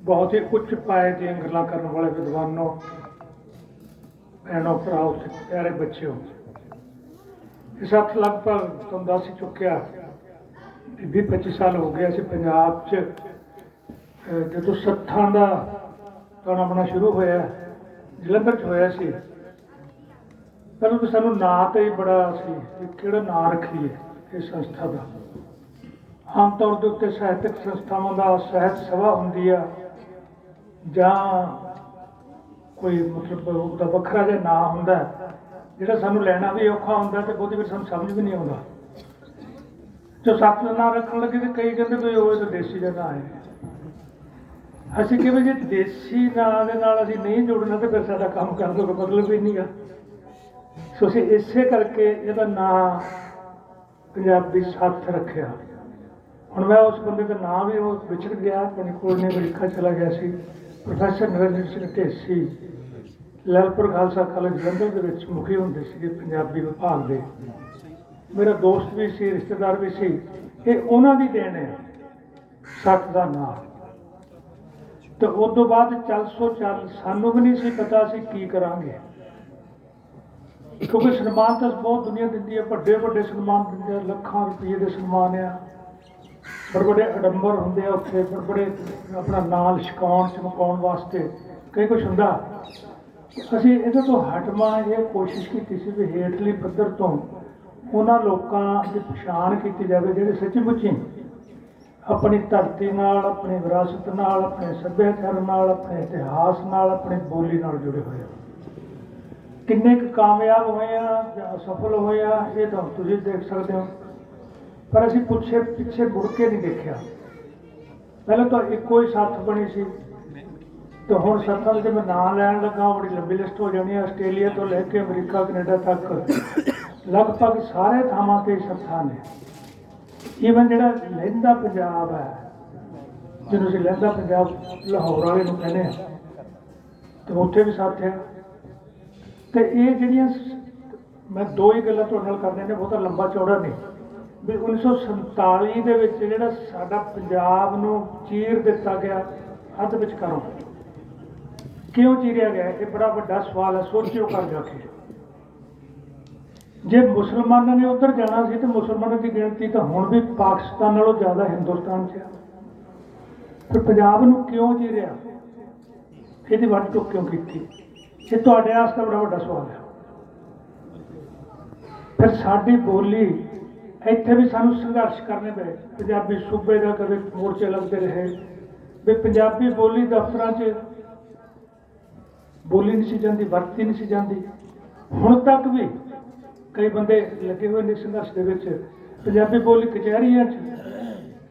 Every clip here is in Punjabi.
ਬਹੁਤ ਹੀ ਉੱਚ ਪਾਏ ਦੀਆਂ ਗੱਲਾਂ ਕਰਨ ਵਾਲੇ ਵਿਦਵਾਨੋ, ਭੈਣੋ ਭਰਾਓ ਤੇ ਪਿਆਰੇ ਬੱਚਿਓ। ਇਸ ਹੱਥ ਲਗਭਗ ਤੁਹਾਨੂੰ ਦੱਸ ਹੀ ਚੁੱਕਿਆ। ਵੀਹ 25 ਸਾਲ ਹੋ ਗਏ ਅਸੀਂ ਪੰਜਾਬ 'ਚ ਜਦੋਂ ਸੱਥਾਂ ਦਾ ਤਾਣਾ ਬਣਾ ਸ਼ੁਰੂ ਹੋਇਆ, ਜਲੰਧਰ 'ਚ ਹੋਇਆ ਸੀ। ਪਰ ਤਾਂ ਸਾਨੂੰ ਨਾਂ ਤੇ ਹੀ ਬੜਾ ਸੀ ਕਿ ਕਿਹੜਾ ਨਾਂ ਰੱਖੀਏ ਇਸ ਸੰਸਥਾ ਦਾ। ਆਮ ਤੌਰ ਦੇ ਉੱਤੇ ਸਾਹਿਤਕ ਸੰਸਥਾਵਾਂ ਦਾ ਸਾਹਿਤ ਸਭਾ ਹੁੰਦੀ ਆ। ਜਾਂ ਕੋਈ ਮਤਲਬ ਉਹਦਾ ਵੱਖਰਾ ਜਿਹਾ ਨਾਂ ਹੁੰਦਾ, ਜਿਹੜਾ ਸਾਨੂੰ ਲੈਣਾ ਵੀ ਔਖਾ ਹੁੰਦਾ ਤੇ ਉਹਦੇ ਵਿੱਚ ਸਾਨੂੰ ਸਮਝ ਵੀ ਨਹੀਂ ਆਉਂਦਾ। ਜੋ ਸੱਤ ਦਾ ਨਾਂ ਰੱਖਣ ਲੱਗੇ ਤੇ ਕਈ ਕਹਿੰਦੇ ਵੀ ਉਹ ਤਾਂ ਦੇਸੀ ਦਾ ਨਾਂ ਹੈ। ਅਸੀਂ ਕਿਵੇਂ ਜੇ ਦੇਸੀ ਨਾਂ ਦੇ ਨਾਲ ਅਸੀਂ ਨਹੀਂ ਜੁੜਨਾ ਤੇ ਫਿਰ ਸਾਡਾ ਕੰਮ ਕਰਨ ਦਾ ਕੋਈ ਮਤਲਬ ਹੀ ਨਹੀਂਗਾ ਸੋ ਅਸੀਂ ਇਸੇ ਕਰਕੇ ਇਹਦਾ ਨਾਂ ਪੰਜਾਬੀ ਸੱਥ ਰੱਖਿਆ। ਹੁਣ ਮੈਂ ਉਸ ਬੰਦੇ ਦਾ ਨਾਂ ਵੀ ਉਹ ਵਿਛੜ ਗਿਆ, ਆਪਣੇ ਕੋਲ ਨੇ ਅਮਰੀਕਾ ਚਲਾ ਗਿਆ ਸੀ। ਪ੍ਰੋਫੈਸਰ ਨਰਿੰਦਰ ਸਿੰਘ ਢੇਸੀ ਲੈਲਪੁਰ ਖਾਲਸਾ ਕਾਲਜ ਜਲੰਧਰ ਦੇ ਵਿੱਚ ਮੁਖੀ ਹੁੰਦੇ ਸੀਗੇ ਪੰਜਾਬੀ ਵਿਭਾਗ ਦੇ। ਮੇਰਾ ਦੋਸਤ ਵੀ ਸੀ, ਰਿਸ਼ਤੇਦਾਰ ਵੀ ਸੀ, ਇਹ ਉਹਨਾਂ ਦੀ ਦੇਣ ਹੈ ਸੱਤ ਦਾ ਨਾਮ ਤੇ ਉਸ ਤੋਂ ਬਾਅਦ ਚੱਲ ਸੋ ਚੱਲ ਸਾਨੂੰ ਵੀ ਨਹੀਂ ਸੀ ਪਤਾ ਅਸੀਂ ਕੀ ਕਰਾਂਗੇ। ਕਿਉਂਕਿ ਸਨਮਾਨ ਤਾਂ ਬਹੁਤ ਦੁਨੀਆ ਦਿੰਦੀ ਹੈ ਵੱਡੇ ਵੱਡੇ ਸਨਮਾਨ ਦਿੰਦੇ ਆ, ਲੱਖਾਂ ਰੁਪਏ ਦੇ ਸਨਮਾਨ ਆ। ਬੜੇ ਬੜੇ ਅਡੰਬਰ ਹੁੰਦੇ ਆ ਉੱਥੇ ਬੜੇ ਬੜੇ ਆਪਣਾ ਨਾਂ ਛਕਾਉਣ, ਚਮਕਾਉਣ ਵਾਸਤੇ, ਕਈ ਕੁਝ ਹੁੰਦਾ। ਅਸੀਂ ਇਹਦੇ ਤੋਂ ਹਟਵਾ ਇਹ ਕੋਸ਼ਿਸ਼ ਕੀਤੀ ਸੀ ਵੀ ਹੇਠਲੀ ਪੱਧਰ ਤੋਂ ਉਹਨਾਂ ਲੋਕਾਂ ਦੀ ਪਛਾਣ ਕੀਤੀ ਜਾਵੇ, ਜਿਹੜੇ ਸੱਚੀ ਮੁੱਚੀ ਆਪਣੀ ਧਰਤੀ ਨਾਲ, ਆਪਣੀ ਵਿਰਾਸਤ ਨਾਲ, ਆਪਣੇ ਸੱਭਿਆਚਾਰ ਨਾਲ, ਆਪਣੇ ਇਤਿਹਾਸ ਨਾਲ, ਆਪਣੀ ਬੋਲੀ ਨਾਲ ਜੁੜੇ ਹੋਏ ਆ। ਕਿੰਨੇ ਕੁ ਕਾਮਯਾਬ ਹੋਏ ਆ ਜਾਂ ਸਫਲ ਹੋਏ ਆ, ਇਹ ਤਾਂ ਤੁਸੀਂ ਦੇਖ ਸਕਦੇ ਹੋ। ਪਰ ਅਸੀਂ ਪੁੱਛੇ ਪਿੱਛੇ ਮੁੜ ਕੇ ਨਹੀਂ ਦੇਖਿਆ। ਪਹਿਲਾਂ ਤਾਂ ਇੱਕੋ ਹੀ ਸਾਥ ਬਣੀ ਸੀ। ਤੇ ਹੁਣ ਸੱਤਾਂ ਦੇ ਮੈਂ ਨਾਂ ਲੈਣ ਲੱਗਾ ਬੜੀ ਲੰਬੀ ਲਿਸਟ ਹੋ ਜਾਣੀ ਹੈ। ਆਸਟ੍ਰੇਲੀਆ ਤੋਂ ਲੈ ਕੇ ਅਮਰੀਕਾ, ਕੈਨੇਡਾ ਤੱਕ ਲਗਭਗ ਸਾਰੇ ਥਾਵਾਂ ਤੇ ਸੱਥਾਂ ਨੇ। ਈਵਨ ਜਿਹੜਾ ਲਹਿੰਦਾ ਪੰਜਾਬ ਹੈ, ਜਿਹਨੂੰ ਅਸੀਂ ਲਹਿੰਦਾ ਪੰਜਾਬ ਲਾਹੌਰ ਵਾਲੇ ਨੂੰ ਕਹਿੰਦੇ ਆ ਤੇ ਉੱਥੇ ਵੀ ਸਾਥ ਹੈ। ਤੇ ਇਹ ਜਿਹੜੀਆਂ ਮੈਂ ਦੋ ਹੀ ਗੱਲਾਂ ਤੁਹਾਡੇ ਨਾਲ ਕਰਨੇ ਨੇ ਬਹੁਤਾ ਲੰਬਾ ਚੌੜਾ ਨਹੀਂ ਵੀ 1947 ਦੇ ਵਿੱਚ ਜਿਹੜਾ ਸਾਡਾ ਪੰਜਾਬ ਨੂੰ ਚੀਰ ਦਿੱਤਾ ਗਿਆ, ਹੱਦ ਵਿੱਚ ਕਰੋ ਕਿਉਂ ਚੀਰਿਆ ਗਿਆ? ਇਹ ਬੜਾ ਵੱਡਾ ਸਵਾਲ ਹੈ, ਸੋਚਿਓ ਕਰ ਜਾ ਕੇ। ਜੇ ਮੁਸਲਮਾਨਾਂ ਨੇ ਉੱਧਰ ਜਾਣਾ ਸੀ ਤੇ ਮੁਸਲਮਾਨਾਂ ਦੀ ਗਿਣਤੀ ਤਾਂ ਹੁਣ ਵੀ ਪਾਕਿਸਤਾਨ ਨਾਲੋਂ ਜ਼ਿਆਦਾ ਹਿੰਦੁਸਤਾਨ 'ਚ ਆ। ਫਿਰ ਪੰਜਾਬ ਨੂੰ ਕਿਉਂ ਚੀਰਿਆ? ਇਹਦੀ ਵੱਟ ਟੁੱਕ ਕਿਉਂ ਕੀਤੀ? ਇਹ ਤੁਹਾਡੇ ਵਾਸਤੇ ਬੜਾ ਵੱਡਾ ਸਵਾਲ ਹੈ। ਫਿਰ ਸਾਡੀ ਬੋਲੀ ਇੱਥੇ ਵੀ ਸਾਨੂੰ ਸੰਘਰਸ਼ ਕਰਨੇ ਪਏ। ਪੰਜਾਬੀ ਸੂਬੇ ਦਾ ਕਦੇ ਮੋਰਚੇ ਲੱਗਦੇ ਰਹੇ। ਵੀ ਪੰਜਾਬੀ ਬੋਲੀ ਦਫ਼ਤਰਾਂ 'ਚ ਬੋਲੀ ਨਹੀਂ ਸੀ ਜਾਂਦੀ, ਵਰਤੀ ਨਹੀਂ ਸੀ ਜਾਂਦੀ। ਹੁਣ ਤੱਕ ਵੀ ਕਈ ਬੰਦੇ ਲੱਗੇ ਹੋਏ ਨੇ ਸੰਘਰਸ਼ ਦੇ ਵਿੱਚ। ਪੰਜਾਬੀ ਬੋਲੀ ਕਚਹਿਰੀਆਂ 'ਚ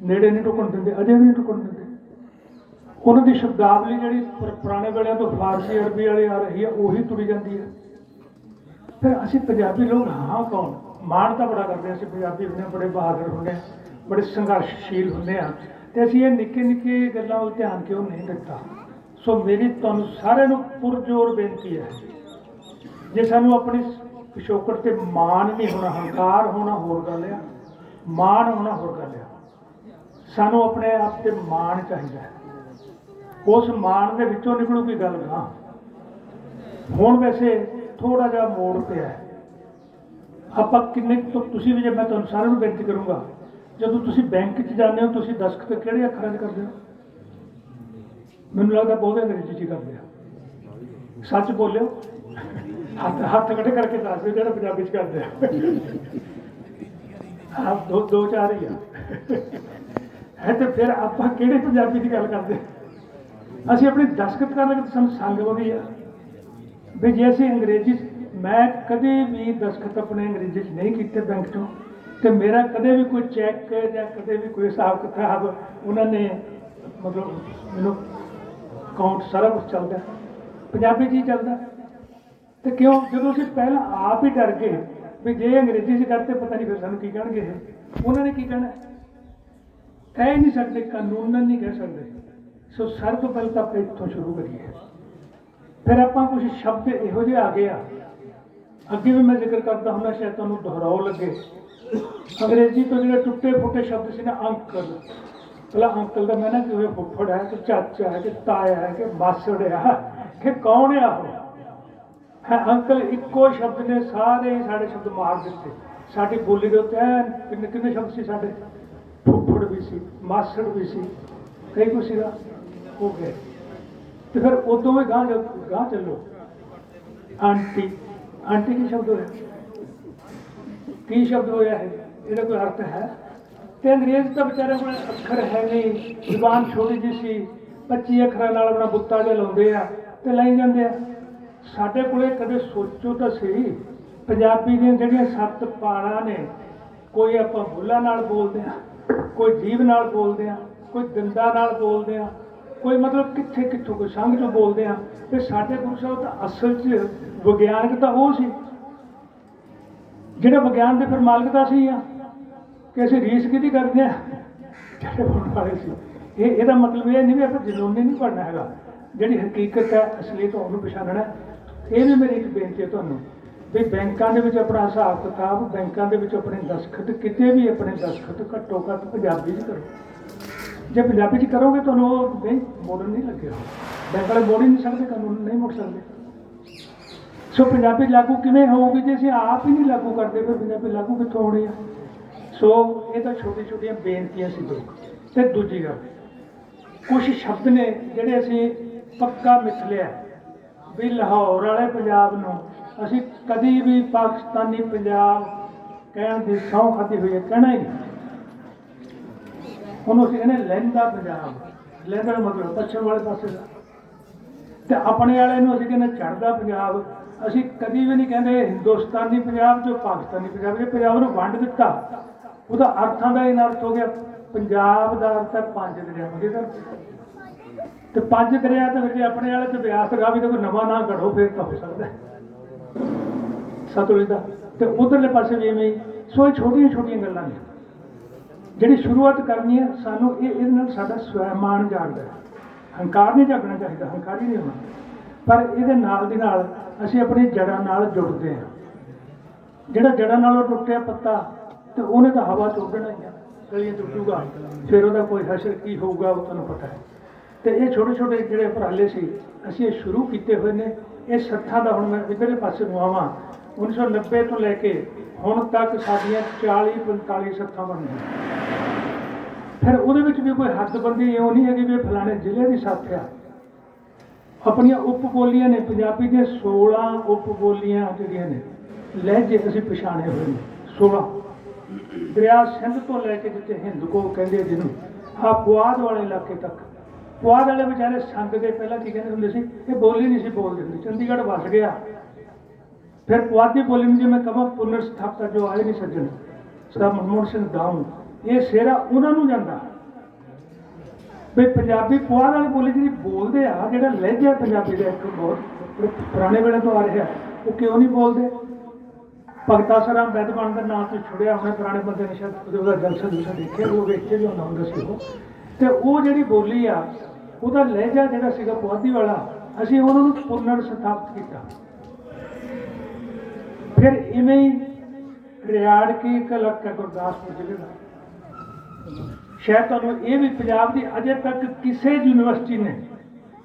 ਨੇੜੇ ਨਹੀਂ ਟੁਕਣ ਦਿੰਦੇ, ਅਜੇ ਵੀ ਨਹੀਂ ਟੁਕਣ ਦਿੰਦੇ। ਉਹਨਾਂ ਦੀ ਸ਼ਬਦਾਵਲੀ ਜਿਹੜੀ ਪੁਰਾਣੇ ਵੇਲਿਆਂ ਤੋਂ ਫਾਰਸੀ, ਅਰਬੀ ਵਾਲੀ ਆ ਰਹੀ ਹੈ, ਉਹੀ ਤੁਰੀ ਜਾਂਦੀ ਹੈ। ਫਿਰ ਅਸੀਂ ਪੰਜਾਬੀ ਲੋਕ ਹਾਂ ਕੌਣ? ਮਾਣ ਤਾਂ ਬੜਾ ਕਰਦੇ ਹਾਂ, ਅਸੀਂ ਪੰਜਾਬੀ ਹੁੰਦੇ ਹਾਂ, ਬੜੇ ਬਹਾਦਰ ਹੁੰਦੇ ਹਾਂ, ਬੜੇ ਸੰਘਰਸ਼ਸ਼ੀਲ ਹੁੰਦੇ ਆ ਤੇ ਅਸੀਂ ਇਹ ਨਿੱਕੇ ਨਿੱਕੇ ਗੱਲਾਂ ਵੱਲ ਧਿਆਨ ਕਿਉਂ ਨਹੀਂ ਦਿੱਤਾ? ਸੋ ਮੇਰੀ ਤੁਹਾਨੂੰ ਸਾਰਿਆਂ ਨੂੰ ਪੁਰਜੋਰ ਬੇਨਤੀ ਹੈ ਜੇ ਸਾਨੂੰ ਆਪਣੀ ਪਿਛੋਕੜ ਤੇ ਮਾਣ ਨਹੀਂ ਹੋਣਾ ਹੰਕਾਰ ਹੋਣਾ ਹੋਰ ਗੱਲ ਆ ਮਾਣ ਹੋਣਾ ਹੋਰ ਗੱਲ ਆ ਸਾਨੂੰ ਆਪਣੇ ਆਪ ਤੇ ਮਾਣ ਚਾਹੀਦਾ ਹੈ। ਉਸ ਮਾਣ ਦੇ ਵਿੱਚੋਂ ਨਿਕਲੂਗੀ ਗੱਲ ਨਾ ਹੁਣ ਵੈਸੇ ਥੋੜਾ ਜਿਹਾ ਮੋੜ ਪਿਆ ਹੈ। ਆਪਾਂ ਕਿੰਨੇ ਕੁ- ਤੁਸੀਂ ਵੀ ਜੇ ਮੈਂ ਤੁਹਾਨੂੰ ਸਾਰਿਆਂ ਨੂੰ ਬੇਨਤੀ ਕਰੂੰਗਾ, ਜਦੋਂ ਤੁਸੀਂ ਬੈਂਕ 'ਚ ਜਾਂਦੇ ਹੋ, ਤੁਸੀਂ ਦਸਖਤ ਕਿਹੜੇ ਅੱਖਰਾਂ 'ਚ ਕਰਦੇ ਹੋ? ਮੈਨੂੰ ਲੱਗਦਾ ਬਹੁਤ ਅੰਗਰੇਜ਼ੀ 'ਚ ਹੀ ਕਰਦੇ ਆ। ਸੱਚ ਬੋਲਿਓ। ਹੱਥ ਹੱਥ ਖੜੇ ਕਰਕੇ ਦੱਸ ਦਿਓ ਜਿਹੜਾ ਪੰਜਾਬੀ 'ਚ ਕਰਦੇ ਆ। ਹਾਂ ਦੋ ਦੋ ਚਾਰ ਹੀ ਆ। ਹੈ ਤੇ ਫਿਰ ਆਪਾਂ ਕਿਹੜੇ ਪੰਜਾਬੀ ਦੀ ਗੱਲ ਕਰਦੇ ਅਸੀਂ ਆਪਣੀ ਦਸਖਤ ਕਰਨ ਲੱਗੇ ਸਾਨੂੰ ਸੰਗ ਹੋ ਗਈ ਆ। ਵੀ ਜੇ ਅਸੀਂ ਅੰਗਰੇਜ਼ੀ 'ਚ- ਮੈਂ ਕਦੇ ਵੀ ਦਸਖਤ ਆਪਣੇ ਅੰਗਰੇਜ਼ੀ 'ਚ ਨਹੀਂ ਕੀਤੇ ਬੈਂਕ 'ਚੋਂ। ਤੇ ਮੇਰਾ ਕਦੇ ਵੀ ਕੋਈ ਚੈੱਕ ਜਾਂ ਕਦੇ ਵੀ ਕੋਈ ਹਿਸਾਬ ਕਿਤਾਬ, ਉਹਨਾਂ ਨੇ ਮਤਲਬ ਮੈਨੂੰ ਅਕਾਊਂਟ ਸਾਰਾ ਕੁਝ ਚੱਲਦਾ। ਪੰਜਾਬੀ 'ਚ ਹੀ ਚੱਲਦਾ। ਤੇ ਕਿਉਂ? ਜਦੋਂ ਅਸੀਂ ਪਹਿਲਾਂ ਆਪ ਹੀ ਡਰ ਗਏ ਵੀ ਜੇ ਅੰਗਰੇਜ਼ੀ 'ਚ ਕਰਤੇ ਪਤਾ ਨਹੀਂ ਫਿਰ ਸਾਨੂੰ ਕੀ ਕਹਿਣਗੇ ਉਹਨਾਂ ਨੇ ਕੀ ਕਹਿਣਾ? ਕਹਿ ਨਹੀਂ ਸਕਦੇ ਕਾਨੂੰਨਨ ਨਹੀਂ ਕਹਿ ਸਕਦੇ। ਸੋ ਸਰ ਤੋਂ ਪਹਿਲਾਂ ਤਾਂ ਆਪਾਂ ਇੱਥੋਂ ਸ਼ੁਰੂ ਕਰੀਏ। ਫਿਰ ਆਪਾਂ ਕੁਝ ਸ਼ਬਦ ਇਹੋ ਜਿਹੇ ਆ ਗਏ ਆ। ਅੱਗੇ ਵੀ ਮੈਂ ਜ਼ਿਕਰ ਕਰਦਾ ਹੁੰਦਾ, ਸ਼ਾਇਦ ਤੁਹਾਨੂੰ ਦੁਹਰਾਓ ਲੱਗੇ। ਅੰਗਰੇਜ਼ੀ ਤੋਂ ਜਿਹੜੇ ਟੁੱਟੇ ਫੁੱਟੇ ਸ਼ਬਦ ਸੀ ਨਾ, ਅੰਕਲ। ਪਹਿਲਾਂ ਅੰਕਲ ਦਾ ਮੈਂ ਨਾ ਕਿਵੇਂ ਫੁੱਫੜ ਹੈ ਕਿ ਚਾਚਾ ਹੈ ਕਿ ਤਾਇਆ ਹੈ ਕਿ ਮਾਸੜ ਹੈ, ਕਿ ਕੌਣ ਆ ਉਹ? ਹੈ ਅੰਕਲ, ਇੱਕੋ ਸ਼ਬਦ ਨੇ ਸਾਰੇ ਹੀ ਸਾਡੇ ਸ਼ਬਦ ਮਾਰ ਦਿੱਤੇ। ਸਾਡੀ ਬੋਲੀ ਦੇ ਉੱਤੇ ਐਨ ਕਿੰਨੇ ਕਿੰਨੇ ਸ਼ਬਦ ਸੀ ਸਾਡੇ? ਫੁੱਫੜ ਵੀ ਸੀ, ਮਾਸੜ ਵੀ ਸੀ, ਕਈ ਕੁਛ ਸੀਗਾ, ਹੋ ਗਏ ਤੇ ਫਿਰ ਉਦੋਂ ਵੀ ਗਾਂ ਗਾਂ ਚੱਲੋ। ਆਂਟੀ ਆਂਟੀ ਕੀ ਸ਼ਬਦ ਹੋਇਆ? ਕੀ ਸ਼ਬਦ ਹੋਇਆ ਹੈ ਇਹਦਾ ਕੋਈ ਅਰਥ ਹੈ? ਤੇ ਅੰਗਰੇਜ਼ ਤਾਂ ਵਿਚਾਰੇ ਕੋਲ ਅੱਖਰ ਹੈ ਨਹੀਂ। ਜ਼ੁਬਾਨ ਛੋਟੀ ਜਿਹੀ ਸੀ। 25 ਅੱਖਰਾਂ ਨਾਲ ਆਪਣਾ ਬੁੱਤਾ ਜਿਹਾ ਲਾਉਂਦੇ ਆ ਤੇ ਲਾਈ ਜਾਂਦੇ ਆ। ਸਾਡੇ ਕੋਲੇ ਕਦੇ ਸੋਚੋ ਤਾਂ ਸਹੀ, ਪੰਜਾਬੀ ਦੀਆਂ ਜਿਹੜੀਆਂ ਸੱਤ ਪਾਲਾਂ ਨੇ, ਕੋਈ ਆਪਾਂ ਬੁੱਲਾਂ ਨਾਲ ਬੋਲਦੇ ਆ, ਕੋਈ ਜੀਵ ਨਾਲ ਬੋਲਦੇ ਆ, ਕੋਈ ਦੰਦਾਂ ਨਾਲ ਬੋਲਦੇ ਆ ਕੋਈ ਮਤਲਬ ਕਿੱਥੇ ਕਿੱਥੋਂ ਕੋਈ ਸੰਗ ਚੋਂ ਬੋਲਦੇ ਆ, ਤੇ ਸਾਡੇ ਗੁਰੂ ਸਾਹਿਬ ਤਾਂ ਅਸਲ 'ਚ ਵਿਗਿਆਨਕ ਤਾਂ ਉਹ ਸੀ। ਜਿਹੜਾ ਵਿਗਿਆਨ ਦੇ ਫਿਰ ਮਾਲਕ ਤਾਂ ਸੀ ਆ, ਕਿ ਅਸੀਂ ਰੀਸ ਕਿਹਦੀ ਕਰਦੇ ਆ? ਜਿਹੜੇ ਹੋਣ ਵਾਲੇ ਸੀ। ਇਹ, ਇਹਦਾ ਮਤਲਬ ਇਹ ਨਹੀਂ ਵੀ ਆਪਾਂ ਜਨੂਨੀ ਨਹੀਂ ਪੜਨਾ ਹੈਗਾ। ਜਿਹੜੀ ਹਕੀਕਤ ਹੈ ਅਸਲੀਅਤ ਉਹਨੂੰ ਪਛਾਣਨਾ ਇਹ ਵੀ ਮੇਰੀ ਇੱਕ ਬੇਨਤੀ ਹੈ ਤੁਹਾਨੂੰ, ਵੀ ਬੈਂਕਾਂ ਦੇ ਵਿੱਚ ਆਪਣਾ ਹਿਸਾਬ ਕਿਤਾਬ, ਬੈਂਕਾਂ ਦੇ ਵਿੱਚ ਆਪਣੇ ਦਸਖਤ, ਕਿਤੇ ਵੀ ਆਪਣੇ ਦਸਖਤ ਘੱਟੋ ਘੱਟ ਪੰਜਾਬੀ 'ਚ ਕਰੋ। ਜੇ ਪੰਜਾਬੀ 'ਚ ਕਰੋਗੇ ਤੁਹਾਨੂੰ ਉਹ ਨਹੀਂ ਮੋੜਨ ਨਹੀਂ ਲੱਗੇਗਾ। ਬੈਂਕ ਵਾਲੇ ਮੋੜ ਹੀ ਨਹੀਂ ਸਕਦੇ ਕਾਨੂੰਨ ਨਹੀਂ ਮੋੜ ਸਕਦੇ। ਸੋ ਪੰਜਾਬੀ ਲਾਗੂ ਕਿਵੇਂ ਹੋਊਗੀ ਜੇ ਅਸੀਂ ਆਪ ਹੀ ਨਹੀਂ ਲਾਗੂ ਕਰਦੇ, ਫਿਰ ਪੰਜਾਬੀ ਲਾਗੂ ਕਿੱਥੋਂ ਹੋਣੀ ਆ? ਸੋ ਇਹ ਤਾਂ ਛੋਟੀ ਛੋਟੀਆਂ ਬੇਨਤੀਆਂ ਸੀ ਦੋ। ਤੇ ਦੂਜੀ ਗੱਲ ਕੁਝ ਸ਼ਬਦ ਨੇ ਜਿਹੜੇ ਅਸੀਂ ਪੱਕਾ ਮਿਥ ਲਿਆ। ਵੀ ਲਾਹੌਰ ਵਾਲੇ ਪੰਜਾਬ ਨੂੰ ਅਸੀਂ ਕਦੀ ਵੀ ਪਾਕਿਸਤਾਨੀ ਪੰਜਾਬ ਕਹਿਣ ਦੀ ਸਹੁੰ ਖਾਦੀ ਹੋਈ ਹੈ, ਕਹਿਣਾ ਹੀ ਨਹੀਂ। ਉਹਨੂੰ ਅਸੀਂ ਕਹਿੰਦੇ ਲਹਿੰਦਾ ਪੰਜਾਬ। ਲਹਿੰਦਾ ਦਾ ਮਤਲਬ ਪੱਛਮ ਵਾਲੇ ਪਾਸੇ ਦਾ। ਤੇ ਆਪਣੇ ਵਾਲੇ ਨੂੰ ਅਸੀਂ ਕਹਿੰਦੇ ਚੜ੍ਹਦਾ ਪੰਜਾਬ। ਅਸੀਂ ਕਦੀ ਵੀ ਨਹੀਂ ਕਹਿੰਦੇ ਹਿੰਦੁਸਤਾਨੀ ਪੰਜਾਬ ਜੋ ਪਾਕਿਸਤਾਨੀ ਪੰਜਾਬ। ਜੇ ਪੰਜਾਬ ਨੂੰ ਵੰਡ ਦਿੱਤਾ। ਉਹਦਾ ਅਰਥਾਂ ਦਾ ਇਹ ਅਰਥ ਹੋ ਗਿਆ। ਪੰਜਾਬ ਦਾ ਅਰਥ ਹੈ ਪੰਜ ਦਰਿਆ ਦੇ ਧਰਤੀ ਤੇ ਪੰਜ ਦਰਿਆ ਤੇ ਫਿਰ ਜੇ ਆਪਣੇ ਵਾਲੇ ਤੇ ਬਿਆਸ ਗਾ ਵੀ ਤਾਂ ਕੋਈ ਨਵਾਂ ਨਾਂ ਘੜੋ, ਫਿਰ ਤਾਂ ਹੋ ਸਕਦਾ ਸਤਲੁਜ ਦਾ। ਤੇ ਉਧਰਲੇ ਪਾਸੇ ਵੀ ਐਵੇਂ ਸੋ ਇਹ ਛੋਟੀਆਂ ਛੋਟੀਆਂ ਗੱਲਾਂ ਨੇ। ਜਿਹੜੀ ਸ਼ੁਰੂਆਤ ਕਰਨੀ ਹੈ, ਸਾਨੂੰ ਇਹ ਇਹਦੇ ਨਾਲ ਸਾਡਾ ਸਵੈਮਾਨ ਜਾਗਦਾ ਹੈ। ਹੰਕਾਰ ਨਹੀਂ ਜਾਗਣਾ ਚਾਹੀਦਾ, ਹੰਕਾਰੀ ਨਹੀਂ ਹੋਣਾ। ਪਰ ਇਹਦੇ ਨਾਲ ਦੀ ਨਾਲ ਅਸੀਂ ਆਪਣੀ ਜੜ੍ਹਾਂ ਨਾਲ ਜੁੜਦੇ ਹਾਂ। ਜਿਹੜਾ ਜੜ੍ਹਾਂ ਨਾਲੋਂ ਟੁੱਟਿਆ ਪੱਤਾ, ਤੇ ਉਹਨੇ ਤਾਂ ਹਵਾ ਚ ਹੀ ਆ। ਗਲੀਆਂ ਚ ਫਿਰ ਉਹਦਾ ਕੋਈ ਹਸ਼ਰ ਕੀ ਹੋਊਗਾ, ਉਹ ਤੁਹਾਨੂੰ ਪਤਾ ਹੈ। ਤੇ ਇਹ ਛੋਟੇ ਛੋਟੇ ਜਿਹੜੇ ਉਪਰਾਲੇ ਸੀ, ਅਸੀਂ ਇਹ ਸ਼ੁਰੂ ਕੀਤੇ ਹੋਏ ਨੇ। ਇਹ ਸੱਥਾਂ ਦਾ ਹੁਣ ਮੈਂ ਇਧਰਲੇ ਪਾਸੇ ਨੂੰ ਆਵਾਂ। 1990 ਤੋਂ ਲੈ ਕੇ ਹੁਣ ਤੱਕ ਸਾਡੀਆਂ 40 45 ਸੱਥਾਂ ਬਣੀਆਂ। ਫਿਰ ਉਹਦੇ ਵਿੱਚ ਵੀ ਕੋਈ ਹੱਦਬੰਦੀ ਇਉਂ ਨਹੀਂ ਹੈਗੀ ਵੀ ਫਲਾਣੇ ਜ਼ਿਲ੍ਹੇ ਦੀ ਸਾਥ ਆ। ਆਪਣੀਆਂ ਉਪ ਬੋਲੀਆਂ ਨੇ, ਪੰਜਾਬੀ ਦੀਆਂ 16 ਉਪ ਬੋਲੀਆਂ ਜਿਹੜੀਆਂ ਨੇ, ਲਹਿਜੇ ਅਸੀਂ ਪਛਾਣੇ ਹੋਏ ਨੇ 16 ਦਰਿਆ ਸਿੰਧ ਤੋਂ ਲੈ ਕੇ ਜਿੱਥੇ ਹਿੰਦਕੋ ਕਹਿੰਦੇ ਜਿਹਨੂੰ ਆ ਪੁਆਧ ਵਾਲੇ ਇਲਾਕੇ ਤੱਕ। ਪੁਆਧ ਵਾਲੇ ਵਿਚਾਰੇ ਸੰਗ ਦੇ ਪਹਿਲਾਂ ਕੀ ਕਹਿੰਦੇ ਹੁੰਦੇ ਸੀ? ਇਹ ਬੋਲੀ ਨਹੀਂ ਸੀ ਬੋਲਦੇ ਹੁੰਦੇ, ਚੰਡੀਗੜ੍ਹ ਵਸ ਗਿਆ। ਫਿਰ ਪੁਆਧੀ ਬੋਲੀ ਨੂੰ ਜੇ ਮੈਂ ਕਹਾਂ ਪੁਨਰ ਸਥਾਪਤਾ ਜੋ ਆਏ ਨਹੀਂ ਸੱਜਣ। ਸਦਾ ਮਨਮੋਹਨ ਸਿੰਘ ਦਾਊ ਇਹ ਸਿਹਰਾ ਉਹਨਾਂ ਨੂੰ ਜਾਂਦਾ ਵੀ ਪੰਜਾਬੀ ਪੁਆਧ ਵਾਲੀ ਬੋਲੀ ਜਿਹੜੀ ਬੋਲਦੇ ਆ, ਜਿਹੜਾ ਲਹਿਜਾ ਪੰਜਾਬੀ ਦਾ ਇੱਕ ਬਹੁਤ ਪੁਰਾਣੇ ਵੇਲੇ ਤੋਂ ਆ ਰਿਹਾ ਉਹ ਕਿਉਂ ਨਹੀਂ ਬੋਲਦੇ? ਭਗਤਾ ਸਰਾਮ ਬੈਦ ਬਣ ਦੇ ਨਾਂ ਤੋਂ ਛੁੜਿਆ ਉਹਨੇ ਪੁਰਾਣੇ ਬੰਦੇ ਨੇ ਸ਼ਾਇਦ ਉਹਦਾ ਜਲਸਾ ਜੁਲਸਾ ਦੇਖਿਆ ਉਹ ਵੇਖੇ ਵੀ ਹੁੰਦਾ ਹੁੰਦਾ ਸੀ ਉਹ। ਤੇ ਉਹ ਜਿਹੜੀ ਬੋਲੀ ਆ, ਉਹਦਾ ਲਹਿਜਾ ਜਿਹੜਾ ਸੀਗਾ ਪੁਆਧੀ ਵਾਲਾ, ਅਸੀਂ ਉਹਨਾਂ ਨੂੰ ਪੁਨਰ ਸਥਾਪਿਤ ਕੀਤਾ। ਫਿਰ ਇਵੇਂ ਹੀ ਰਿਆੜ ਕੀ ਕਲਕ ਇਲਾਕਾ ਗੁਰਦਾਸਪੁਰ ਜ਼ਿਲ੍ਹੇ ਦਾ। ਸ਼ਾਇਦ ਤੁਹਾਨੂੰ ਇਹ ਵੀ ਪੰਜਾਬ ਦੀ ਅਜੇ ਤੱਕ ਕਿਸੇ ਯੂਨੀਵਰਸਿਟੀ ਨੇ,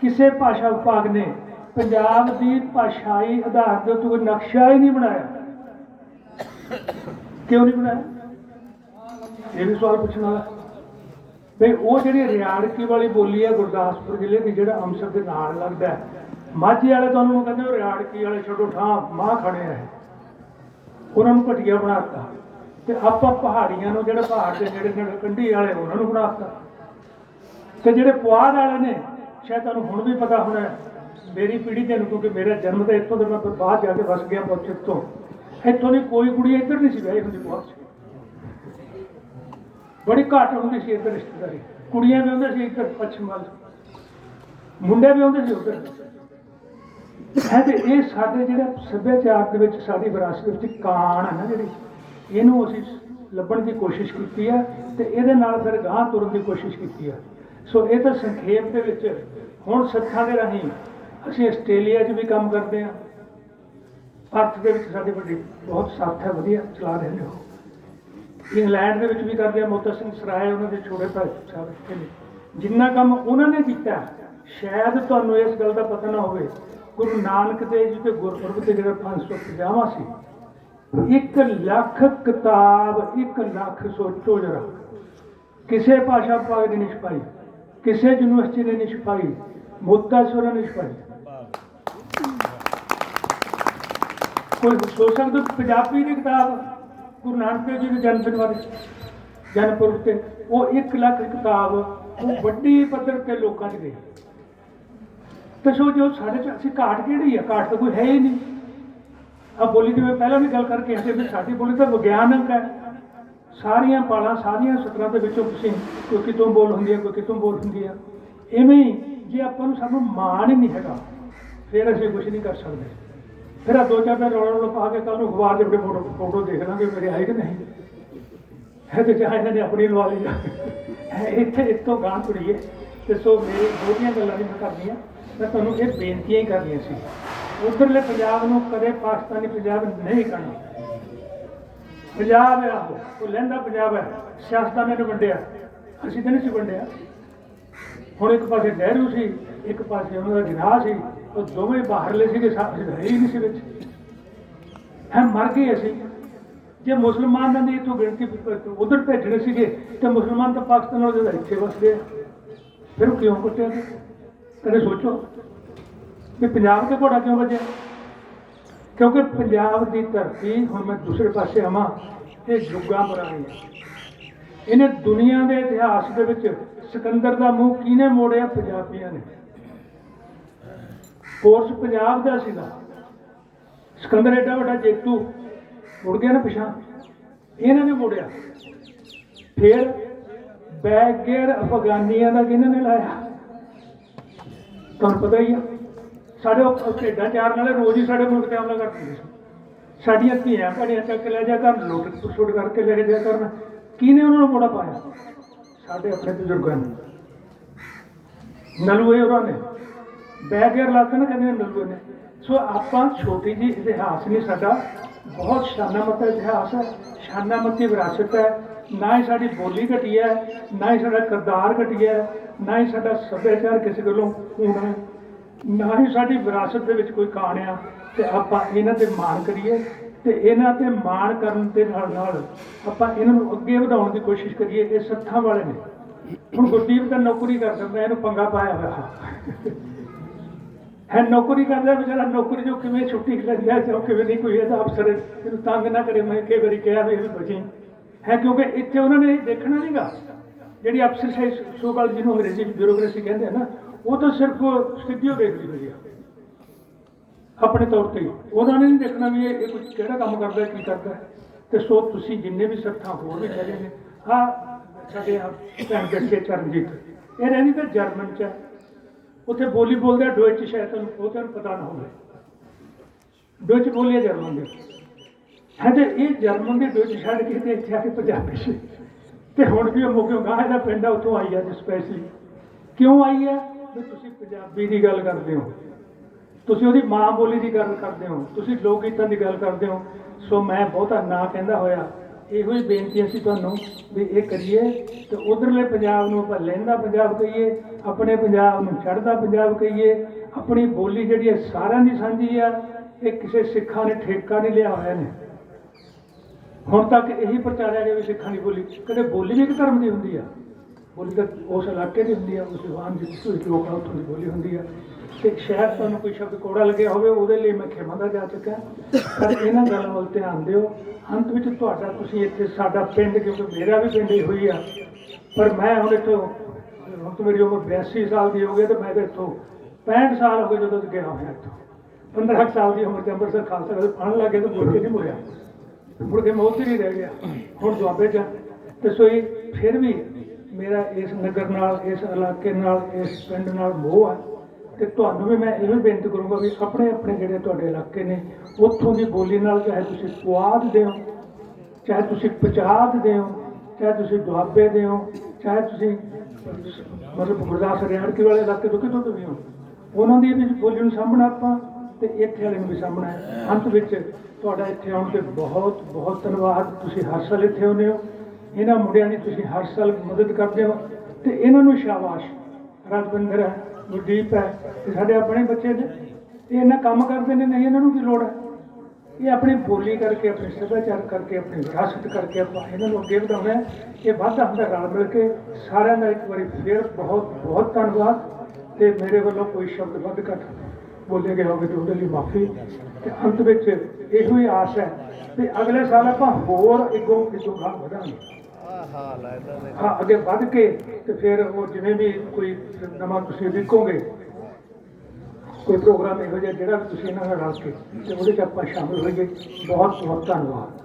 ਕਿਸੇ ਭਾਸ਼ਾ ਵਿਭਾਗ ਨੇ ਪੰਜਾਬ ਦੀ ਭਾਸ਼ਾਈ ਆਧਾਰ ਦੇ ਕੋਈ ਨਕਸ਼ਾ ਹੀ ਨਹੀਂ ਬਣਾਇਆ। ਕਿਉਂ ਨਹੀਂ ਬਣਾਇਆ? ਇਹ ਵੀ ਸਵਾਲ ਪੁੱਛਣ ਵਾਲਾ। ਵੀ ਉਹ ਜਿਹੜੀ ਰਿਆੜਕੀ ਵਾਲੀ ਬੋਲੀ ਹੈ ਗੁਰਦਾਸਪੁਰ ਜ਼ਿਲ੍ਹੇ ਦੀ, ਜਿਹੜਾ ਅੰਮ੍ਰਿਤਸਰ ਦੇ ਨਾਲ ਲੱਗਦਾ ਹੈ। ਮਾਝੇ ਵਾਲੇ ਤੁਹਾਨੂੰ ਕਹਿੰਦੇ ਉਹ ਰਿਆੜਕੀ ਵਾਲੇ ਛੱਡੋ ਠਾਂ ਮਾਂ ਖੜੇ ਆ ਉਹਨਾਂ ਨੂੰ ਘਟੀਆ ਬਣਾਤਾ ਤੇ ਆਪਾਂ ਪਹਾੜੀਆਂ ਨੂੰ ਜਿਹੜੇ ਪਹਾੜ ਦੇ ਨੇੜੇ ਨੇੜੇ ਕੰਢੀ ਵਾਲੇ ਉਹਨਾਂ ਨੂੰ ਬਣਾਤਾ ਤੇ ਜਿਹੜੇ ਪੁਆਧ ਵਾਲੇ ਨੇ, ਸ਼ਾਇਦ ਤੁਹਾਨੂੰ ਹੁਣ ਵੀ ਪਤਾ ਹੋਣਾ ਮੇਰੀ ਪੀੜ੍ਹੀ ਦੇ ਕਿਉਂਕਿ ਮੇਰਾ ਜਨਮ ਤਾਂ ਇੱਥੋਂ ਦੇ ਮੈਂ ਬਾਹਰ ਜਾ ਕੇ ਵਸ ਗਿਆ ਪੁੱਛ ਤੋਂ ਇੱਥੋਂ ਦੀ ਕੋਈ ਕੁੜੀ ਇੱਧਰ ਨਹੀਂ ਸੀ ਵਿਆਹੀ ਹੁੰਦੀ ਪੁਆਧ ਬੜੀ ਘੱਟ ਹੁੰਦੀ ਸੀ ਇੱਧਰ ਰਿਸ਼ਤੇਦਾਰੀ। ਕੁੜੀਆਂ ਵੀ ਹੁੰਦੇ ਸੀ ਇੱਧਰ ਪੱਛਮ ਵੱਲ। ਮੁੰਡੇ ਵੀ ਹੁੰਦੇ ਸੀ ਉੱਧਰ। ਹੈ ਤੇ ਇਹ ਸਾਡੇ ਜਿਹੜਾ ਸੱਭਿਆਚਾਰ ਦੇ ਵਿੱਚ ਸਾਡੀ ਵਿਰਾਸਤ ਵਿੱਚ ਕਾਣ ਹੈ ਨਾ ਜਿਹੜੀ। ਇਹਨੂੰ ਅਸੀਂ ਲੱਭਣ ਦੀ ਕੋਸ਼ਿਸ਼ ਕੀਤੀ ਹੈ ਤੇ ਇਹਦੇ ਨਾਲ ਫਿਰ ਗਾਂਹ ਤੁਰਨ ਦੀ ਕੋਸ਼ਿਸ਼ ਕੀਤੀ ਹੈ ਸੋ ਇਹ ਤਾਂ ਸੰਖੇਪ ਦੇ ਵਿੱਚ ਹੁਣ ਸੱਥਾਂ ਦੇ ਰਾਹੀਂ ਅਸੀਂ ਆਸਟ੍ਰੇਲੀਆ 'ਚ ਵੀ ਕੰਮ ਕਰਦੇ ਹਾਂ ਭਾਰਤ ਦੇ ਵਿੱਚ ਸਾਡੇ ਵੱਡੀ ਬਹੁਤ ਸਾਥ ਹੈ, ਵਧੀਆ ਚਲਾ ਰਹੇ ਨੇ ਉਹ। ਇੰਗਲੈਂਡ ਦੇ ਵਿੱਚ ਵੀ ਕਰਦੇ ਆ, ਮੋਤਾ ਸਿੰਘ ਸਰਾਏ ਉਹਨਾਂ ਦੇ ਛੋਟੇ ਭਾਈ ਸਾਹਿਬ ਨੇ। ਜਿੰਨਾ ਕੰਮ ਉਹਨਾਂ ਨੇ ਕੀਤਾ, ਸ਼ਾਇਦ ਤੁਹਾਨੂੰ ਇਸ ਗੱਲ ਦਾ ਪਤਾ ਨਾ ਹੋਵੇ, ਗੁਰੂ ਨਾਨਕ ਦੇਵ ਜੀ ਦੇ ਗੁਰਪੁਰਬ ਤੇ ਜਿਹੜਾ 550ਵਾਂ ਸੀ ਇੱਕ ਲੱਖ ਕਿਤਾਬ, ਇੱਕ ਲੱਖ ਸੋਚੋ ਜਰਾ। ਕਿਸੇ ਭਾਸ਼ਾ ਭਾਗ ਦੀ ਨਹੀਂ ਛਪਾਈ, ਕਿਸੇ ਯੂਨੀਵਰਸਿਟੀ ਨੇ ਨਹੀਂ ਛਪਾਈ ਮੋਤਾ ਸੋਰਾ ਨੇ ਛਪਾਈ। ਕੋਈ ਸੋਚ ਸਕਦਾ ਪੰਜਾਬੀ ਦੀ ਕਿਤਾਬ, ਗੁਰੂ ਨਾਨਕ ਦੇਵ ਜੀ ਦੇ ਜਨਮ ਦਿਨ ਬਾਰੇ ਜਨਮ ਪੁਰਬ ਤੇ, ਉਹ 1 ਲੱਖ ਕਿਤਾਬ, ਉਹ ਵੱਡੀ ਪੱਧਰ ਤੇ ਲੋਕਾਂ 'ਚ ਗਈ। ਤੇ ਸੋ ਜੋ ਸਾਡੇ ਚ ਅਸੀਂ ਘਾਟ ਕਿਹੜੀ ਆ? ਘਾਟ ਤਾਂ ਕੋਈ ਹੈ ਹੀ ਨਹੀਂ। ਆ ਬੋਲੀ ਦੀ ਮੈਂ ਪਹਿਲਾਂ ਵੀ ਗੱਲ ਕਰਕੇ ਹਟੇ ਵੀ ਸਾਡੀ ਬੋਲੀ ਤਾਂ ਵਿਗਿਆਨਕ ਹੈ। ਸਾਰੀਆਂ ਪਾਲਾਂ, ਸਾਰੀਆਂ ਸਤਰਾਂ ਦੇ ਵਿੱਚੋਂ ਤੁਸੀਂ ਕੋਈ ਕਿਤੋਂ ਬੋਲ ਹੁੰਦੀ ਹੈ, ਕੋਈ ਕਿਤੋਂ ਬੋਲ ਹੁੰਦੀ ਹੈ। ਇਵੇਂ ਹੀ ਜੇ ਆਪਾਂ ਨੂੰ ਸਾਨੂੰ ਮਾਣ ਹੀ ਨਹੀਂ ਹੈਗਾ, ਫਿਰ ਅਸੀਂ ਕੁਝ ਨਹੀਂ ਕਰ ਸਕਦੇ। ਫਿਰ ਆ ਦੋ ਚਾਰ ਦਿਨ ਰੌਲਾ ਰੌਲਾ ਪਾ ਕੇ ਕੱਲ ਨੂੰ ਅਖਬਾਰ ਦੇ ਆਪਣੇ ਫੋਟੋ ਫੋਟੋ ਦੇਖ ਲਾਂਗੇ ਮੇਰੇ ਆਏ ਕਿ ਨਹੀਂ। ਹੈ ਤੇ ਚਾਹੇ ਇਹਨਾਂ ਨੇ ਆਪਣੀ ਲਵਾ ਲਈ ਜਾ ਇੱਥੇ ਇੱਥੋਂ ਗਾਂ ਤੁਰੀਏ ਤੇ ਸੋ ਮੇਰੇ ਬਹੁਤੀਆਂ ਗੱਲਾਂ ਨਹੀਂ ਮੈਂ ਕਰਨੀਆਂ ਮੈਂ ਤੁਹਾਨੂੰ ਇਹ ਬੇਨਤੀਆਂ ਹੀ ਕਰਨੀਆਂ ਸੀ। ਉਧਰਲੇ ਪੰਜਾਬ ਨੂੰ ਕਦੇ ਪਾਕਿਸਤਾਨੀ ਪੰਜਾਬ ਨਹੀਂ ਕਰਨਾ। ਪੰਜਾਬ ਹੈ ਆਹੋ, ਉਹ ਲਹਿੰਦਾ ਪੰਜਾਬ ਹੈ। ਸਿਆਸਤਦਾਨਾਂ ਨੇ ਵੰਡਿਆ। ਅਸੀਂ ਤਾਂ ਨਹੀਂ ਸੀ ਵੰਡਿਆ। ਹੁਣ ਇੱਕ ਪਾਸੇ ਨਹਿਰੂ ਸੀ, ਇੱਕ ਪਾਸੇ ਉਹਨਾਂ ਦਾ ਜਿਨਾਹ ਸੀ। ਉਹ ਦੋਵੇਂ ਬਾਹਰਲੇ ਸੀਗੇ ਸਾਡੇ ਹੈ ਹੀ ਨਹੀਂ ਸੀ ਵਿੱਚ। ਹੈ, ਮਰ ਗਏ ਅਸੀਂ। ਜੇ ਮੁਸਲਮਾਨਾਂ ਦੀ ਇਥੋਂ ਗਿਣਤੀ ਉਧਰ ਭੇਜਣੇ ਸੀਗੇ, ਤੇ ਮੁਸਲਮਾਨ ਤਾਂ ਪਾਕਿਸਤਾਨ ਨਾਲ ਇੱਥੇ ਵਸ ਗਏ। ਫਿਰ ਉਹ ਕਿਉਂ ਕੁੱਟਿਆ? ਕਦੇ ਸੋਚੋ। ਵੀ ਪੰਜਾਬ ਤੇ ਘੋੜਾ ਕਿਉਂ ਵੱਜਿਆ? ਕਿਉਂਕਿ ਪੰਜਾਬ ਦੀ ਧਰਤੀ, ਹੁਣ ਮੈਂ ਦੂਸਰੇ ਪਾਸੇ ਆਵਾਂ, ਇਹ ਜੁਗਾਂ ਬਰਾਈ ਹੈ। ਇਹਨੇ ਦੁਨੀਆ ਦੇ ਇਤਿਹਾਸ ਦੇ ਵਿੱਚ ਸਿਕੰਦਰ ਦਾ ਮੂੰਹ ਕਿਹਨੇ ਮੋੜਿਆ? ਪੰਜਾਬੀਆਂ ਨੇ। ਕੋਰਸ ਪੰਜਾਬ ਦਾ ਸੀਗਾ। ਸਿਕੰਦਰ ਐਡਾ ਵੱਡਾ ਜੇਤੂ ਮੁੜ ਗਿਆ ਨਾ ਪਿਛਾਂ ਇਹਨਾਂ ਨੇ ਮੋੜਿਆ। ਫਿਰ ਬੈਗਰ ਅਫਗਾਨੀਆਂ ਦਾ ਕਿਹਨਾਂ ਨੇ ਲਾਇਆ? ਤੁਹਾਨੂੰ ਪਤਾ ਹੀ ਆ। ਸਾਡੇ ਉਹ ਢੇਡਾਂ ਚਾਰ ਨਾਲੇ ਰੋਜ਼ ਹੀ ਸਾਡੇ ਮੁਲਕ ਤੇ ਹਮਲਾ ਕਰਦੇ ਸਾਡੀਆਂ ਧੀਆਂ ਭੜੀਆਂ ਚੱਕ ਕੇ ਲੈ ਜਾ ਕਰਨ, ਲੁੱਟ ਸੁੱਟ ਕਰਕੇ ਲੈ ਜਾ ਕਰਨ। ਕਿਹਨੇ ਉਹਨਾਂ ਨੂੰ ਮੋੜਾ ਪਾਇਆ? ਸਾਡੇ ਆਪਣੇ ਬਜ਼ੁਰਗਾਂ ਨੇ। ਨਲੂਏ ਉਹਨਾਂ ਨੇ। ਬੈਗਰ ਲਾਤੇ ਨਾ ਕਹਿੰਦੇ ਨਲੂਏ ਨੇ। ਸੋ ਆਪਾਂ ਛੋਟੀ ਜੀ ਇਤਿਹਾਸ ਨਹੀਂ, ਸਾਡਾ ਬਹੁਤ ਸ਼ਾਨਾਮਤ ਇਤਿਹਾਸ ਹੈ। ਸ਼ਾਨਾਮਤੀ ਵਿਰਾਸਤ ਹੈ। ਨਾ ਹੀ ਸਾਡੀ ਬੋਲੀ ਘਟੀ ਹੈ, ਨਾ ਹੀ ਸਾਡਾ ਕਿਰਦਾਰ ਘਟੀ ਹੈ, ਨਾ ਹੀ ਸਾਡਾ ਸੱਭਿਆਚਾਰ ਕਿਸੇ ਕੋਲੋਂ ਹੋਣਾ ਨਾ ਹੀ ਸਾਡੀ ਵਿਰਾਸਤ ਦੇ ਵਿੱਚ ਕੋਈ ਕਾਣ ਆ, ਤੇ ਆਪਾਂ ਇਹਨਾਂ ਤੇ ਮਾਣ ਕਰੀਏ, ਤੇ ਇਹਨਾਂ ਤੇ ਮਾਣ ਕਰਨ ਦੇ ਨਾਲ ਨਾਲ ਆਪਾਂ ਇਹਨਾਂ ਨੂੰ ਅੱਗੇ ਵਧਾਉਣ ਦੀ ਕੋਸ਼ਿਸ਼ ਕਰੀਏ, ਇਹ ਸੱਥਾਂ ਵਾਲੇ ਨੇ। ਹੁਣ ਗੁਰਦੀਪ ਤਾਂ ਨੌਕਰੀ ਕਰਦਾ ਮੈਂ ਇਹਨੂੰ ਪੰਗਾ ਪਾਇਆ ਹੋਇਆ। ਹੈ ਨੌਕਰੀ ਕਰਦਾ ਵਿਚਾਰਾ ਨੌਕਰੀ ਜੋ ਕਿਵੇਂ ਛੁੱਟੀ ਲੈਂਦਾ ਜਾਂ ਕਿਵੇਂ ਨਹੀਂ, ਕੋਈ ਇਹਦਾ ਅਫਸਰ ਇਹਨੂੰ ਤੰਗ ਨਾ ਕਰੇ, ਮੈਂ ਕਈ ਵਾਰੀ ਕਿਹਾ ਵੀ ਬਚੇ ਵੀ ਹੈ ਕਿਉਂਕਿ ਇੱਥੇ ਉਹਨਾਂ ਨੇ ਦੇਖਣਾ ਨਹੀਂਗਾ ਜਿਹੜੀ ਅਫਸਰ ਸੋਕਲ ਜਿਹਨੂੰ ਅੰਗਰੇਜ਼ੀ ਵਿੱਚ ਬਿਊਰੋਕ੍ਰੇਸੀ ਕਹਿੰਦੇ ਆ ਨਾ ਉਹ ਤਾਂ ਸਿਰਫ ਸਥਿਤੀਓ ਦੇਖਦੀ ਹੁੰਦੀ ਆ। ਆਪਣੇ ਤੌਰ ਤੇ ਹੀ। ਉਹਨਾਂ ਨੇ ਨਹੀਂ ਦੇਖਣਾ ਵੀ ਇਹ ਇਹ ਕੁਝ ਕਿਹੜਾ ਕੰਮ ਕਰਦਾ, ਕੀ ਕਰਦਾ। ਹੈ। ਤੇ ਸੋ ਤੁਸੀਂ ਜਿੰਨੇ ਵੀ ਸੱਥਾਂ ਹੋਰ ਵੀ ਹੈਗੇ ਨੇ, ਆ ਸਾਡੇ ਆ ਭੈਣ ਬੱਚੇ ਚਰਨਜੀਤ। ਇਹ ਰਹਿੰਦੀ ਤਾਂ ਜਰਮਨ ਚ ਹੈ। ਉੱਥੇ ਬੋਲੀ ਬੋਲਦੇ ਡੋਇਚ ਸ਼ਾਇਦ ਤੁਹਾਨੂੰ ਉਹ ਤੁਹਾਨੂੰ ਪਤਾ ਨਾ ਹੋਵੇ। ਡੋਇਚ ਬੋਲੀ ਹੈ ਜਰਮਨ ਦੇ। ਹੈ ਤੇ ਇਹ ਜਰਮਨ ਦੇ ਡੋਇਚ ਛੱਡ ਕੇ ਤੇ ਇੱਥੇ ਆ ਕੇ ਪੰਜਾਬੀ ਸੀ। ਤੇ ਹੁਣ ਵੀ ਉਹ ਮੋਕਿਓ ਗਾਹ ਦਾ ਪਿੰਡ ਆ, ਉੱਥੋਂ ਆਈ ਆ ਜੀ ਸਪੈਸ਼ਲੀ ਕਿਉਂ ਆਈ ਹੈ ਵੀ ਤੁਸੀਂ ਪੰਜਾਬੀ ਦੀ ਗੱਲ ਕਰਦੇ ਹੋ। ਤੁਸੀਂ ਉਹਦੀ ਮਾਂ ਬੋਲੀ ਦੀ ਗੱਲ ਕਰਦੇ ਹੋ। ਤੁਸੀਂ ਲੋਕ ਗੀਤਾਂ ਦੀ ਗੱਲ ਕਰਦੇ ਹੋ। ਸੋ ਮੈਂ ਬਹੁਤਾ ਨਾ ਕਹਿੰਦਾ ਹੋਇਆ। ਇਹੋ ਹੀ ਬੇਨਤੀ ਅਸੀਂ ਤੁਹਾਨੂੰ ਵੀ ਇਹ ਕਰੀਏ ਤੇ ਉਧਰਲੇ ਪੰਜਾਬ ਨੂੰ ਆਪਾਂ ਲੈਂਦਾ ਪੰਜਾਬ ਕਹੀਏ, ਆਪਣੇ ਪੰਜਾਬ ਨੂੰ ਚੜ੍ਹਦਾ ਪੰਜਾਬ ਕਹੀਏ, ਆਪਣੀ ਬੋਲੀ ਜਿਹੜੀ ਹੈ ਸਾਰਿਆਂ ਦੀ ਸਾਂਝੀ ਆ, ਇਹ ਕਿਸੇ ਸਿੱਖਾਂ ਨੇ ਠੇਕਾ ਨਹੀਂ ਲਿਆ ਹੋਇਆ ਨੇ ਹੁਣ ਤੱਕ ਇਹੀ ਪ੍ਰਚਾਰਿਆ ਗਿਆ ਵੀ ਸਿੱਖਾਂ ਦੀ ਬੋਲੀ, ਕਦੇ ਬੋਲੀ ਵੀ ਇੱਕ ਧਰਮ ਦੀ ਹੁੰਦੀ ਆ। ਬੋਲੀ ਤਾਂ ਉਸ ਇਲਾਕੇ ਦੀ ਹੁੰਦੀ ਆ, ਉਸ ਵਿਵਾਨ ਦੀ ਕੋਈ ਲੋਕ ਆ ਉੱਥੋਂ ਦੀ ਬੋਲੀ ਹੁੰਦੀ ਆ। ਤੇ ਸ਼ਾਇਦ ਤੁਹਾਨੂੰ ਕੋਈ ਸ਼ਬਦ ਕੋੜਾ ਲੱਗਿਆ ਹੋਵੇ, ਉਹਦੇ ਲਈ ਮੈਂ ਖਿਮਾ ਦਾ ਜਾ ਚੁੱਕਾ ਪਰ ਇਹਨਾਂ ਗੱਲਾਂ ਵੱਲ ਧਿਆਨ ਦਿਓ। ਅੰਤ ਵਿੱਚ ਤੁਹਾਡਾ ਤੁਸੀਂ ਇੱਥੇ ਸਾਡਾ ਪਿੰਡ, ਕਿਉਂਕਿ ਮੇਰਾ ਵੀ ਪਿੰਡ ਹੀ ਹੋਈ ਆ। ਪਰ ਮੈਂ ਹੁਣ ਇੱਥੋਂ, ਹੁਣ ਮੇਰੀ ਉਮਰ 82 ਸਾਲ ਦੀ ਹੋ ਗਈ ਤੇ ਮੈਂ ਤਾਂ ਇੱਥੋਂ 65 ਸਾਲ ਹੋ ਗਏ ਜਦੋਂ ਤੋਂ ਗਿਆ ਹੋਇਆ ਇੱਥੋਂ। 15 ਕੁ ਸਾਲ ਦੀ ਉਮਰ ਚ ਅੰਮ੍ਰਿਤਸਰ ਖਾਲਸਾ ਕੋਲ ਪੜ੍ਹਨ ਲੱਗੇ ਤਾਂ ਮੁੜ ਕੇ ਨਹੀਂ ਮੁੜਿਆ। ਮੁੜ ਕੇ ਮੌਤ ਹੀ ਨਹੀਂ ਰਹਿ ਗਿਆ। ਹੁਣ ਦੁਆਬੇ ਚ ਆ। ਤੇ ਸੋਈ ਫਿਰ ਵੀ ਮੇਰਾ ਇਸ ਨਗਰ ਨਾਲ, ਇਸ ਇਲਾਕੇ ਨਾਲ, ਇਸ ਪਿੰਡ ਨਾਲ ਮੋਹ ਹੈ ਤੇ ਤੁਹਾਨੂੰ ਵੀ ਮੈਂ ਇਹ ਵੀ ਬੇਨਤੀ ਕਰੂੰਗਾ ਵੀ ਆਪਣੇ ਆਪਣੇ ਜਿਹੜੇ ਤੁਹਾਡੇ ਇਲਾਕੇ ਨੇ, ਉੱਥੋਂ ਦੀ ਬੋਲੀ ਨਾਲ ਚਾਹੇ ਤੁਸੀਂ ਪੁਆਧ ਦਿਓ, ਚਾਹੇ ਤੁਸੀਂ ਪਚਾਦ ਦਿਓ, ਚਾਹੇ ਤੁਸੀਂ ਦੁਆਬੇ ਦਿਓ, ਚਾਹੇ ਤੁਸੀਂ ਮਤਲਬ ਗੁਰਦਾਸ ਰਿਆੜਕੀ ਵਾਲੇ ਇਲਾਕੇ ਤੋਂ ਕਿਤੋਂ ਤੋਂ ਵੀ ਹੋ, ਉਹਨਾਂ ਦੀ ਵੀ ਬੋਲੀ ਨੂੰ ਸਾਹਮਣਾ ਆਪਾਂ ਤੇ ਇੱਥੇ ਵਾਲੇ ਨੂੰ ਵੀ ਸਾਹਮਣਾ ਅੰਤ ਵਿੱਚ ਤੁਹਾਡਾ ਇੱਥੇ ਆਉਣ ਤੇ ਬਹੁਤ ਬਹੁਤ ਧੰਨਵਾਦ। ਤੁਸੀਂ ਹਰ ਸਾਲ ਇੱਥੇ ਆਉਂਦੇ ਹੋ। ਇਹਨਾਂ ਮੁੰਡਿਆਂ ਦੀ ਤੁਸੀਂ ਹਰ ਸਾਲ ਮਦਦ ਕਰਦੇ ਹੋ ਤੇ ਇਹਨਾਂ ਨੂੰ ਸ਼ਾਬਾਸ਼। ਰਾਜਵਿੰਦਰ ਹੈ, ਗੁਰਦੀਪ ਹੈ ਤੇ ਸਾਡੇ ਆਪਣੇ ਬੱਚੇ ਨੇ। ਇਹ ਇਹਨਾਂ ਕੰਮ ਕਰਦੇ ਨੇ, ਨਹੀਂ ਇਹਨਾਂ ਨੂੰ ਕੀ ਲੋੜ ਹੈ। ਇਹ ਆਪਣੀ ਬੋਲੀ ਕਰਕੇ, ਆਪਣੇ ਸੱਭਿਆਚਾਰ ਕਰਕੇ, ਆਪਣੀ ਵਿਰਾਸਤ ਕਰਕੇ ਆਪਾਂ ਇਹਨਾਂ ਨੂੰ ਅੱਗੇ ਵਧਾਉਣਾ ਹੈ। ਇਹ ਵਾਧਾ ਹੁੰਦਾ ਰਲ ਮਿਲ ਕੇ ਸਾਰਿਆਂ ਦਾ ਇੱਕ ਵਾਰੀ ਫਿਰ ਬਹੁਤ ਬਹੁਤ ਧੰਨਵਾਦ। ਤੇ ਮੇਰੇ ਵੱਲੋਂ ਕੋਈ ਸ਼ਬਦ ਵੱਧ ਘੱਟ ਬੋਲੇ ਗਏ ਹੋਵੇ ਤੇ ਉਹਦੇ ਲਈ ਮਾਫੀ। ਤੇ ਅੰਤ ਵਿੱਚ ਇਹੋ ਹੀ ਆਸ ਹੈ ਤੇ ਅਗਲੇ ਸਾਲ ਆਪਾਂ ਹੋਰ ਇਗੋ ਇਗੋ ਗਾਹ ਵਧਾਂਗੇ। ਹਾਂ ਅੱਗੇ ਵੱਧ ਕੇ ਤੇ ਫਿਰ ਉਹ ਜਿਵੇਂ ਵੀ ਕੋਈ ਨਵਾਂ ਤੁਸੀਂ ਲਿਖੋਗੇ ਕੋਈ ਪ੍ਰੋਗਰਾਮ ਇਹੋ ਜਿਹਾ ਜਿਹੜਾ ਵੀ ਤੁਸੀਂ ਇਹਨਾਂ ਨਾਲ ਰਲ ਕੇ ਤੇ ਉਹਦੇ ਚ ਆਪਾਂ ਸ਼ਾਮਲ ਹੋਈਏ ਬਹੁਤ ਬਹੁਤ ਧੰਨਵਾਦ